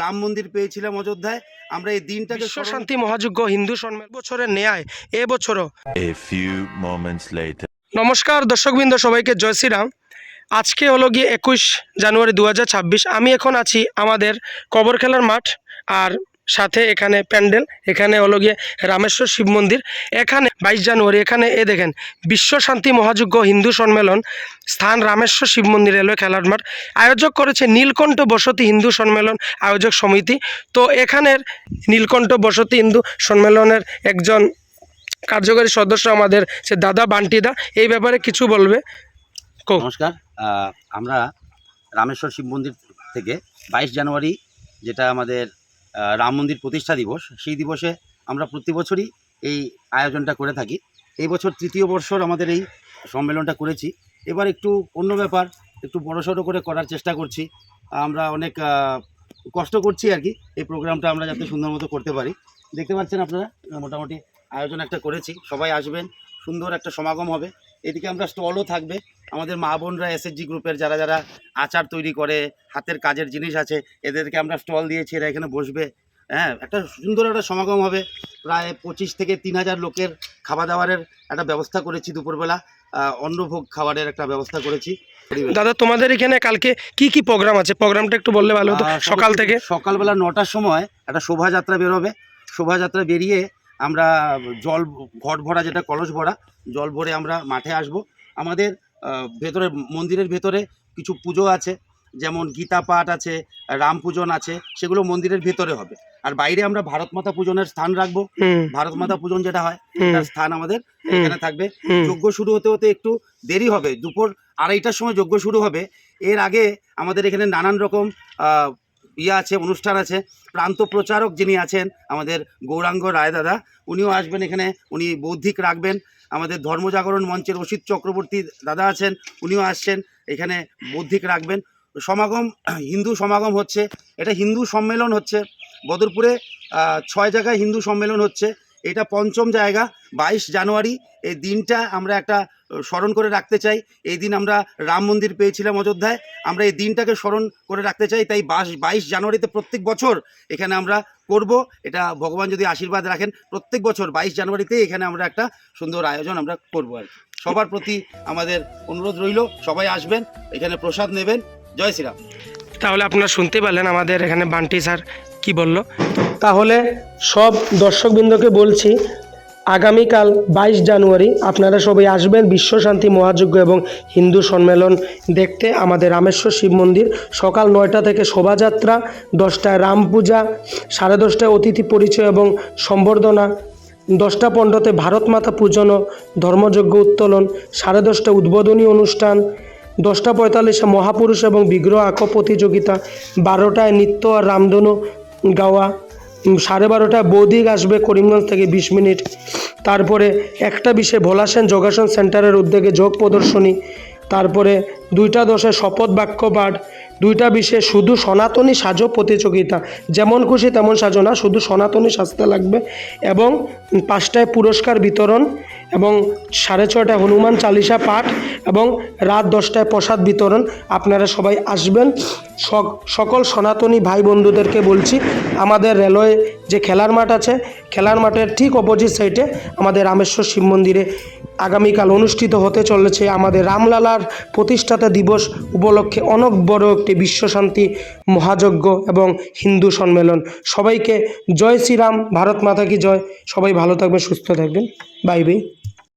রাম মন্দির পেয়েছিলাম অযোধ্যায়। আমরা এই দিনটাকে শান্তি মহাযজ্ঞ হিন্দু সম্মেলন বছরের ন্যায় এবছরও বছরও. নমস্কার দর্শকবৃন্দ সবাইকে জয় শ্রীরাম। আজকে হলো গিয়ে একুশ জানুয়ারি দু হাজার ছাব্বিশ। আমি এখন আছি আমাদের কবর খেলার মাঠ আর সাথে এখানে প্যান্ডেল, এখানে হলো গিয়ে রামেশ্বর শিব মন্দির, এখানে বাইশ জানুয়ারি, এখানে এ দেখেন, বিশ্ব শান্তি মহাযজ্ঞ হিন্দু সম্মেলন, স্থান রামেশ্বর শিব মন্দির রেলওয়ে খেলার মাঠ, আয়োজক করেছে নীলকণ্ঠ বসতি হিন্দু সম্মেলন আয়োজক সমিতি। তো এখানের নীলকণ্ঠ বসতি হিন্দু সম্মেলনের একজন কার্যকারী সদস্য আমাদের সে দাদা বান্টিদা, এই ব্যাপারে কিছু বলবে? নমস্কার আমরা রামেশ্বর শিব মন্দির থেকে বাইশ জানুয়ারি, যেটা আমাদের রাম মন্দির প্রতিষ্ঠা দিবস, সেই দিবসে আমরা প্রতি বছরই এই আয়োজনটা করে থাকি। এই বছর তৃতীয় বর্ষর আমাদের এই সম্মেলনটা করেছি। এবার একটু অন্য ব্যাপার, একটু বড়সড় করে করার চেষ্টা করছি। আমরা অনেক কষ্ট করছি আর কি, এই প্রোগ্রামটা আমরা যাতে সুন্দর মতো করতে পারি। দেখতে পাচ্ছেন আপনারা, মোটামুটি আয়োজন একটা করেছি। সবাই আসবেন, সুন্দর একটা সমাগম হবে। এদিকে আমরা স্টলও থাকবে। আমাদের মা বোনরা এসএসজি গ্রুপের যারা যারা আচার তৈরি করে হাতের কাজের জিনিস আছে এদেরকে আমরা স্টল দিয়েছি এরা এখানে বসবে। হ্যাঁ একটা সুন্দর একটা সমাগম হবে। প্রায় পঁচিশ থেকে তিন হাজার লোকের খাওয়া দাওয়ারের একটা ব্যবস্থা করেছি দুপুরবেলা। অন্নভোগ খাবারের একটা ব্যবস্থা করেছি। দাদা তোমাদের এখানে কালকে কি কি প্রোগ্রাম আছে? প্রোগ্রামটা একটু বললে ভালো হতো সকাল থেকে। সকালবেলা নটার সময় একটা শোভাযাত্রা বেরোবে। শোভাযাত্রা বেরিয়ে আমরা জল ঘট ভরা যেটা কলস ভরা জল ভরে আমরা মাঠে আসব। আমাদের ভেতরে মন্দিরের ভেতরে কিছু পুজো আছে যেমন গীতা পাঠ আছে রাম পূজন আছে সেগুলো মন্দিরের ভেতরে হবে। আর বাইরে আমরা ভারত মাতা পূজনের স্থান রাখব। ভারত মাতা পূজন যেটা হয় তার স্থান আমাদের এখানে থাকবে। যজ্ঞ শুরু হতে হতে একটু দেরি হবে। দুপুর আড়াইটার সময় যজ্ঞ শুরু হবে। এর আগে আমাদের এখানে নানান রকম ইয়ে আছে, অনুষ্ঠান আছে। প্রান্ত প্রচারক যিনি আছেন, আমাদের গৌরাঙ্গ রায় দাদা, উনিও আসবেন এখানে, উনি বৌদ্ধিক রাখবেন। আমাদের ধর্মজাগরণ মঞ্চের অসিত চক্রবর্তী দাদা আছেন, উনিও আসছেন, এখানে বৌদ্ধিক রাখবেন। সমাগম, হিন্দু সমাগম হচ্ছে, এটা হিন্দু সম্মেলন হচ্ছে। বদরপুরে ছয় জায়গায় হিন্দু সম্মেলন হচ্ছে। এটা পঞ্চম জায়গা, বাইশ জানুয়ারি। এই দিনটা আমরা একটা স্মরণ করে রাখতে চাই। এই দিন আমরা রাম মন্দির পেয়েছিলাম অযোধ্যায়। আমরা এই দিনটাকে স্মরণ করে রাখতে চাই। তাই বাইশ বাইশ জানুয়ারিতে প্রত্যেক বছর এখানে আমরা করব। এটা ভগবান যদি আশীর্বাদ রাখেন, প্রত্যেক বছর বাইশ জানুয়ারিতেই এখানে আমরা একটা সুন্দর আয়োজন আমরা করব আর সবার প্রতি আমাদের অনুরোধ রইল, সবাই আসবেন, এখানে প্রসাদ নেবেন। জয় শ্রীরাম। তাহলে আপনারা শুনতে পারলেন আমাদের এখানে বান্টি স্যার। কি বলল? তাহলে সব দর্শকবৃন্দকে বলছি, আগামীকাল বাইশ জানুয়ারি আপনারা সবাই আসবেন বিশ্ব শান্তি মহাযজ্ঞ এবং হিন্দু সম্মেলন দেখতে আমাদের রামেশ্বর শিব মন্দির। সকাল নয়টা থেকে শোভাযাত্রা, দশটায় রাম পূজা, সাড়ে দশটায় অতিথি পরিচয় এবং সম্বর্ধনা, দশটা পনেরোতে ভারত মাতা পূজন ধর্মযজ্ঞ উত্তোলন, সাড়ে দশটা উদ্বোধনী অনুষ্ঠান, দশটা পঁয়তাল্লিশে মহাপুরুষ এবং বিগ্রহ আঁকো প্রতিযোগিতা, বারোটায় নৃত্য আর রামধনু গাওয়া। সাড়ে বারোটা বৌদিক আসবে করিমগঞ্জ থেকে বিশ মিনিট। তারপরে একটা বিশে ভোলাসেন যোগাসন সেন্টারের উদ্যোগে যোগ প্রদর্শনী। তারপরে দুইটা দশে শপথ বাক্য পাঠ। দুইটা বিশে শুধু সনাতনী সাজো প্রতিযোগিতা। যেমন খুশি, তেমন সাজো না, শুধু সনাতনী সাজতে লাগবে। এবং পাঁচটায় পুরস্কার বিতরণ এবং সাড়ে ছটায় হনুমান চালিসা পাঠ এবং রাত দশটায় প্রসাদ বিতরণ। আপনারা সবাই আসবেন। সক- সকল সনাতনী ভাই বন্ধুদেরকে বলছি, আমাদের রেলওয়ে যে খেলার মাঠ আছে, খেলার মাঠের ঠিক অপোজিট সাইডে আমাদের রামেশ্বর শিব মন্দিরে আগামীকাল অনুষ্ঠিত হতে চলেছে আমাদের রামলালার প্রতিষ্ঠাতা দিবস উপলক্ষে অনেক বড় একটি বিশ্ব শান্তি মহাযজ্ঞ এবং হিন্দু সম্মেলন। সবাইকে জয় শ্রীরাম, ভারত মাতা কি জয়? সবাই ভালো থাকবেন, সুস্থ থাকবেন। Bye bye.